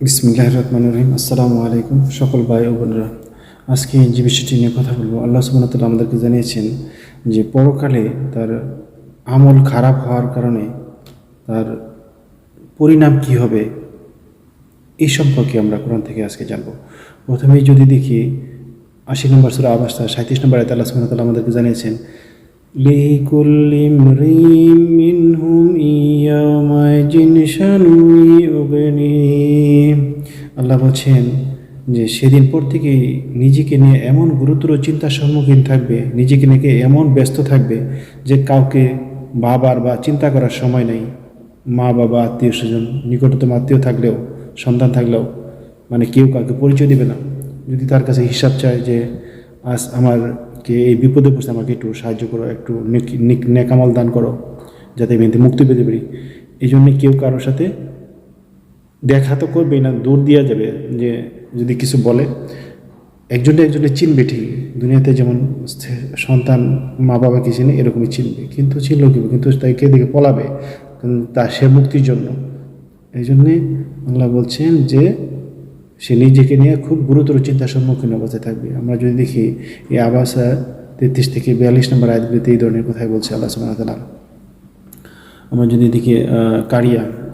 বিসমিল্লাহ রহমান রহিম। আসসালামু আলাইকুম সকল ভাই ও বোনেরা। আজকে যে বিষয়টি নিয়ে কথা বলব, আল্লাহ সুবাহতাল্লাহ আমাদেরকে জানিয়েছেন যে পরকালে তার আমল খারাপ হওয়ার কারণে তার পরিণাম কি হবে, এই সম্পর্কে আমরা কোরআন থেকে আজকে জানব। প্রথমেই যদি দেখি, আশি নম্বর সুরা আবাসটা সাঁত্রিশ নম্বর আয়তে আল্লাহ সুবাহতাল্লাহ আমাদেরকে জানিয়েছেন মরিম মিনহুম ইয়ামাইজিন শানুই উগনি আল্লাহ বলছেন যে সেদিন পর থেকে নিজেকে নিয়ে এমন গুরুতর চিন্তার সম্মুখীন থাকবে, নিজেকে নিয়ে এমন ব্যস্ত থাকবে যে কাউকে বাবার বা চিন্তা করার সময় নেই। মা, বাবা, আত্মীয় স্বজন, নিকটতম আত্মীয় থাকলেও, সন্তান থাকলেও মানে কেউ কাউকে পরিচয় দেবে না। যদি তার কাছে হিসাব চায় যে আজ আমার কে এই বিপদে পড়ছে, আমাকে একটু সাহায্য করো, একটু নেক- নেক- নেকামল দান করো, যাতে আমি মুক্তি পেতে পারি। এই জন্যে কেউ কারোর সাথে দেখা তো করবেই না, দূর দেওয়া যাবে যে যদি কিছু বলে। একজনটা একজনে চিনবে ঠিক, দুনিয়াতে যেমন সন্তান মা বাবাকে চিনে এরকমই চিনবে। কিন্তু চিনল কি কিন্তু তাকে দেখে পলাবে? কারণ তা সে মুক্তির জন্য। এই জন্যে আল্লাহ বলছেন যে, সে নিজেকে নিয়ে খুব গুরুতর চিন্তার সম্মুখীন অবস্থায় থাকবে। আমরা যদি দেখি, এই আবাসা তেত্রিশ থেকে বিয়াল্লিশ নম্বর আয়াতগুলিতে এই ধরনের কথাই বলছে আল্লাহ সুবাহ আমরা যদি দেখি কারিয়া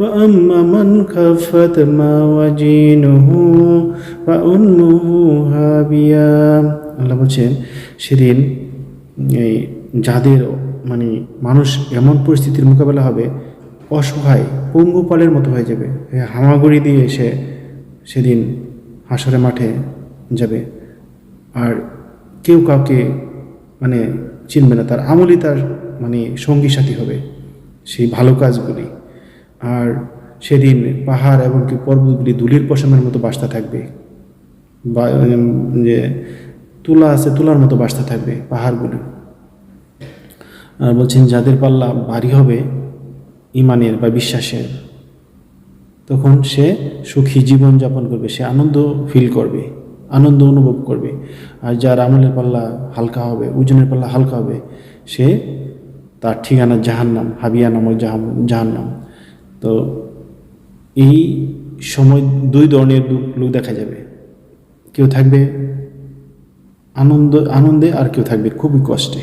وأما من خفت موازينه فأمه هاوية আল্লাহ বলছেন সেদিন এই যাদের মানে মানুষ এমন পরিস্থিতির মোকাবেলা হবে অসহায় পঙ্গুপালের মতো হয়ে যাবে এ হামাগুড়ি দিয়ে এসে সেদিন হাসরে মাঠে যাবে আর কেউ কাউকে মানে চিনবে না তার আমলই তার মানে সঙ্গী সাথী হবে সেই ভালো কাজগুলি আর সেদিন পাহাড় এবং কি পর্বতগুলি ধুলির পশমের মতো বাসতে থাকবে। যে তুলা আছে, তুলার মতো বাসতে থাকবে পাহাড়গুলো। আর বলছেন, যাদের পাল্লা ভারী হবে ইমানের বা বিশ্বাসের, তখন সে সুখী জীবন যাপন করবে, সে আনন্দ ফিল করবে, আনন্দ অনুভব করবে। আর যার আমলের পাল্লা হালকা হবে, ওজনের পাল্লা হালকা হবে, সে তার ঠিকানা জাহান্নাম, হাবিয়া নামক জাহান জাহান্নাম। তো এই সময় দুই ধরনের লোক- দেখা যাবে। কেউ থাকবে আনন্দ, আনন্দে আর কেউ থাকবে খুবই কষ্টে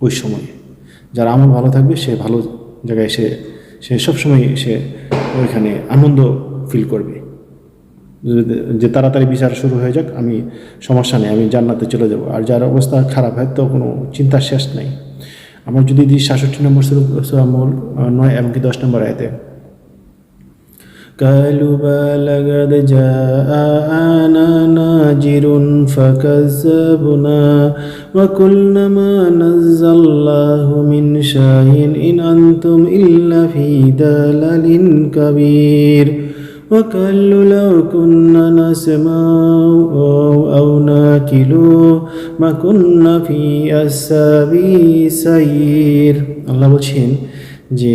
ওই সময়ে। যার আমল ভালো থাকবে, সে ভালো জায়গায় সে সে সবসময় সে ওইখানে আনন্দ ফিল করবে। যে- যে তাড়াতাড়ি বিচার শুরু হয়ে যাক, আমি সমস্যা নেই, আমি জান্নাতে চলে যাব। আর যার অবস্থা খারাপ হয় তো কোনো চিন্তার শেষ নাই। আমার যদি দিই সাতষট্টি নম্বর সুরামল নয় এমনকি দশ নম্বর আয়তে قالوا بلغت جاءنا ناجر فكذبنا وقلنا ما نزل الله من شيء إن أنتم إلا في دلال كبير وقالوا لو كنا نسمع أو ناكل আল্লাহ বলছেন যে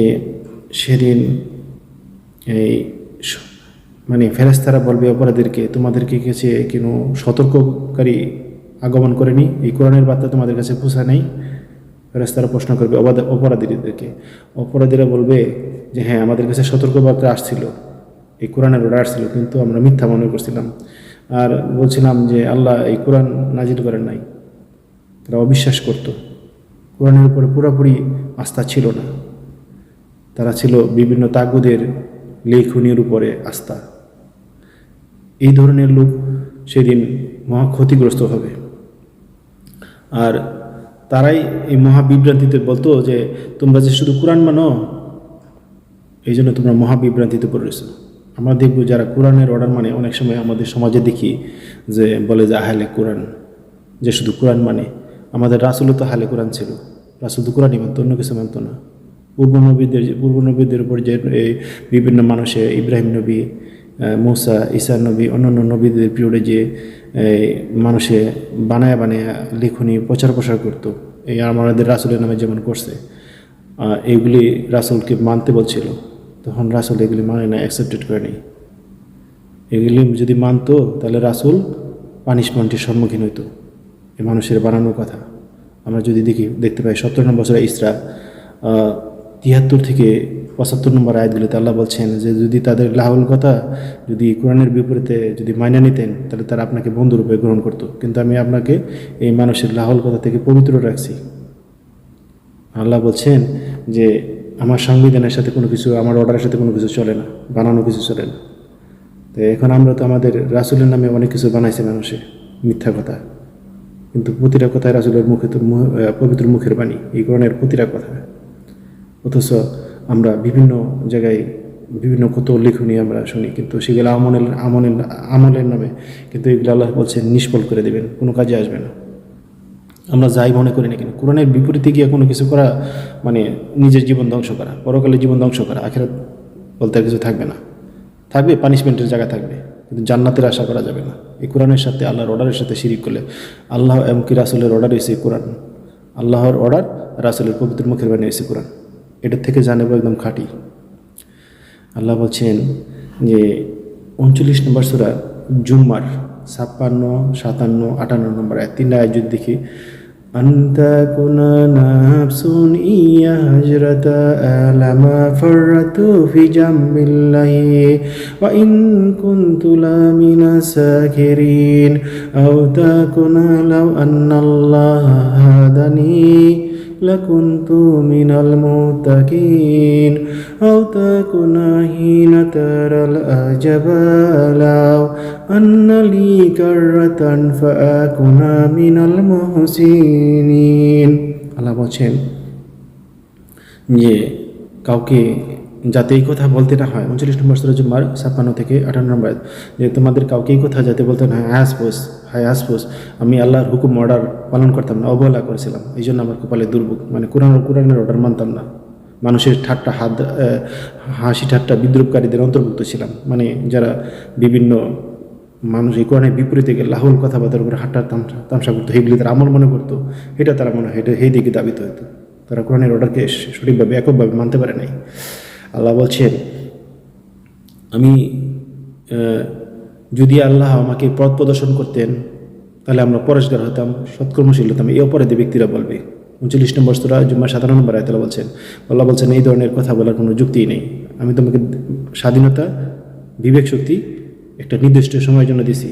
সেদিন এই মানে ফেরাস্তারা বলবে অপরাধীদেরকে, তোমাদেরকে কাছে কোনো সতর্ককারী আগমন করেনি, এই কোরআনের বার্তা তোমাদের কাছে পোষা নেই। ফেরাস্তারা প্রশ্ন করবে অপরাধীদেরকে। অপরাধীরা বলবে যে হ্যাঁ আমাদের কাছে সতর্কবার্তা আসছিল, এই কোরআনের ওরা আসছিল, কিন্তু আমরা মিথ্যা মনে করছিলাম। আর বলছিলাম যে আল্লাহ এই কোরআন নাজিল করেন নাই। তারা অবিশ্বাস করত। কোরআনের উপরে পুরোপুরি আস্থা ছিল না। তারা ছিল বিভিন্ন তাগুদের লেখনীর উপরে আস্থা। এই ধরনের লোক সেদিন মহা ক্ষতিগ্রস্ত হবে। আর তারাই এই মহাবিভ্রান্তিতে বলতো যে, তোমরা যে শুধু কোরআন মানো, এই জন্য তোমরা মহাবিভ্রান্তিতে পড়েছ আমরা দেখব যারা কোরআনের অর্ডার মানে অনেক সময় আমাদের সমাজে দেখি যে বলে যে, আহলে কোরআন, যে শুধু কোরআন মানে। আমাদের রাসুলও তো হালে কোরআন ছিল। রাসুল তো কোরআনই মানত, অন্য কিছু মানত না। পূর্ব নবীদের পূর্ব নবীদের উপর যে এই বিভিন্ন মানুষে, ইব্রাহিম নবী মুসা, ঈসা নবী, অন্যান্য নবীদের পিরিয়ডে যে মানুষে বানায় বানায় লিখনি, প্রচার প্রসার করতো, এই আমাদের রাসুলের নামে যেমন করছে। এইগুলি রাসুলকে মানতে বলছিল। তখন রাসুল এগুলি মানে না অ্যাকসেপ্টেড করেনি এগুলি যদি মানতো, তাহলে রাসুল পানিশমেন্টের সম্মুখীন হইতো। এ মানুষের বানানোর কথা। আমরা যদি দেখি, দেখতে পাই সত্তর নম্বর বছরে ইসরা তিয়াত্তর থেকে পঁচাত্তর নম্বর আয়াতগুলিতে আল্লাহ বলছেন যে, যদি তাদের লাহুল কথা যদি কোরআনের বিপরীতে যদি মাইনা নিতেন, তাহলে তারা আপনাকে বন্ধুরূপে গ্রহণ করতো। কিন্তু আমি আপনাকে এই মানুষের লাহুল কথা থেকে পবিত্র রাখছি। আল্লাহ বলছেন যে আমার সংবিধানের সাথে কোনো কিছু, আমার অর্ডারের সাথে কোনো কিছু চলে না, বানানো কিছু চলে না। তো এখন আমরা তো আমাদের রাসুলের নামে অনেক কিছু বানাইছে মানুষে, মিথ্যা কথা। কিন্তু প্রতিটা কথায় রাসুলের মুখে তো পবিত্র মুখের বাণী, এই কোরআনের প্রতিটা কথা। অথচ আমরা বিভিন্ন জায়গায় বিভিন্ন কত লিখনি আমরা শুনি, কিন্তু সেগুলো আমলের আমলের আমলের নামে কিন্তু এগুলো আল্লাহ বলছেন নিষ্ফল করে দেবেন, কোনো কাজে আসবে না। আমরা যাই মনে করি না কেন? কোরআনের বিপরীতে গিয়ে কোনো কিছু করা মানে নিজের জীবন ধ্বংস করা পরকালে জীবন ধ্বংস করা, আখেরাত বলতে আর কিছু থাকবে না। থাকবে পানিশমেন্টের জায়গা থাকবে, কিন্তু জান্নাতের আশা করা যাবে না। এই কোরআনের সাথে, আল্লাহর অর্ডারের সাথে শিরিক করলে আল্লাহ এমনকি রাসুলের অর্ডার এসে কোরআন। আল্লাহর অর্ডার রাসুলের পবিত্র মুখের বাণী এসে কোরআন। এটার থেকে জানাব একদম খাঁটি। আল্লাহ বলছেন যে উনচল্লিশ নম্বর সুরা জুম্মার, ছাপ্পান্ন, সাতান্ন, আটান্ন নম্বর তিনটা আয় যদি أن تكون نفس إيا هجرة ألما فرت في جنب الله وإن كنت لمن الساكرين. أو تكون لو أن الله هدني لكنت من المتقين أو تكون حين ترى الجبال أن لي كرة فأكون من المحسنين আল্লাহ বলছেন যে কাউকে যাতে এই কথা বলতে না হয়। উনচল্লিশ নম্বর সুরা জুম্মার ছাপ্পান্ন থেকে আটান্ন নম্বর যে তোমাদের কাউকে এই কথা যাতে বলতে না হয়, হায় হাসপোস আমি আল্লাহর হুকুম, অর্ডার পালন করতাম না, অবহেলা করেছিলাম। এই জন্য আমার কপালে দুর্ভোগ। মানে কোরআন, কোরআনের অর্ডার মানতাম না। মানুষের ঠাট্টা হাত হাসি ঠাট্টা বিদ্রুপকারীদের অন্তর্ভুক্ত ছিলাম। মানে যারা বিভিন্ন মানুষ এই কোরআনের বিপরীতে গেলে লাহুল কথাবার্তার উপরে হাট্টা তামসা তামসা করতো এগুলি তারা আমল মনে করতো, এটা তারা মনে হয়, এটা সেই দিকে দাবিত হতো তারা কোরআনের অর্ডারকে সঠিকভাবে, এককভাবে মানতে পারে নাই। আল্লাহ বলছেন আমি যদি আল্লাহ আমাকে পথ প্রদর্শন করতেন, তাহলে আমরা পরেশগার হতাম, সৎকর্মশীল হতাম। এই অপরাধী ব্যক্তিরা বলবে, উনচল্লিশ নম্বর স্তরা জুম্মা সাতান্ন নম্বর আয়তলা বলছেন, আল্লাহ বলছেন, এই ধরনের কথা বলার কোনো যুক্তিই নেই। আমি তোমাকে স্বাধীনতা, বিবেক শক্তি, একটা নির্দিষ্ট সময়ের জন্য দিছি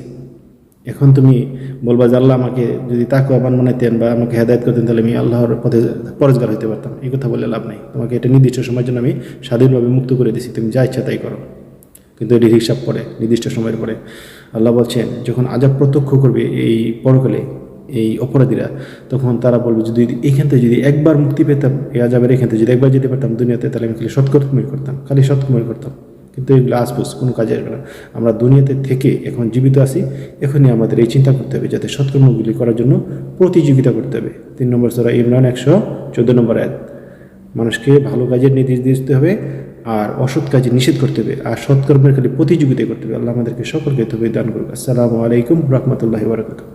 এখন তুমি বলবা যে আল্লাহ আমাকে যদি তাকে আবান বানাইতেন বা আমাকে হেদায়ত করতেন, তাহলে আমি আল্লাহর পথে পরজগার হতে পারতাম। এই কথা বলে লাভ নাই। তোমাকে এটা নির্দিষ্ট সময়ের জন্য আমি স্বাধীনভাবে মুক্ত করে দিছি। তুমি যা ইচ্ছা তাই করো। কিন্তু এটি হিসাব পরে নির্দিষ্ট সময়ের পরে। আল্লাহ বলছেন, যখন আজাব প্রত্যক্ষ করবে এই পরকালে, এই অপরাধীরা, তখন তারা বলবে, যদি এখান থেকে যদি একবার মুক্তি পেতাম, এই আজাবের এখান থেকে যদি একবার যেতে পারতাম দুনিয়াতে, তাহলে আমি খালি সৎকর্মই করতাম, খালি সৎকর্মই করতাম। কিন্তু এগুলো আসবুস কোনো কাজে আসবে না। আমরা দুনিয়াতে থেকে এখন জীবিত আছি, এখনই আমাদের এই চিন্তা করতে হবে যাতে সৎকর্মগুলি করার জন্য প্রতিযোগিতা করতে হবে। তিন নম্বর সরা ইমরান একশো চোদ্দ নম্বর এক মানুষকে ভালো কাজের নির্দেশ দিতে হবে আর অসৎ কাজে নিষেধ করতে হবে আর সৎকর্মের খালি প্রতিযোগিতা করতে হবে। আল্লাহ আমাদেরকে সকলকে তবে দান করুক। আসসালামু আলাইকুম রহমতুল্লাহ বারকাতুহ।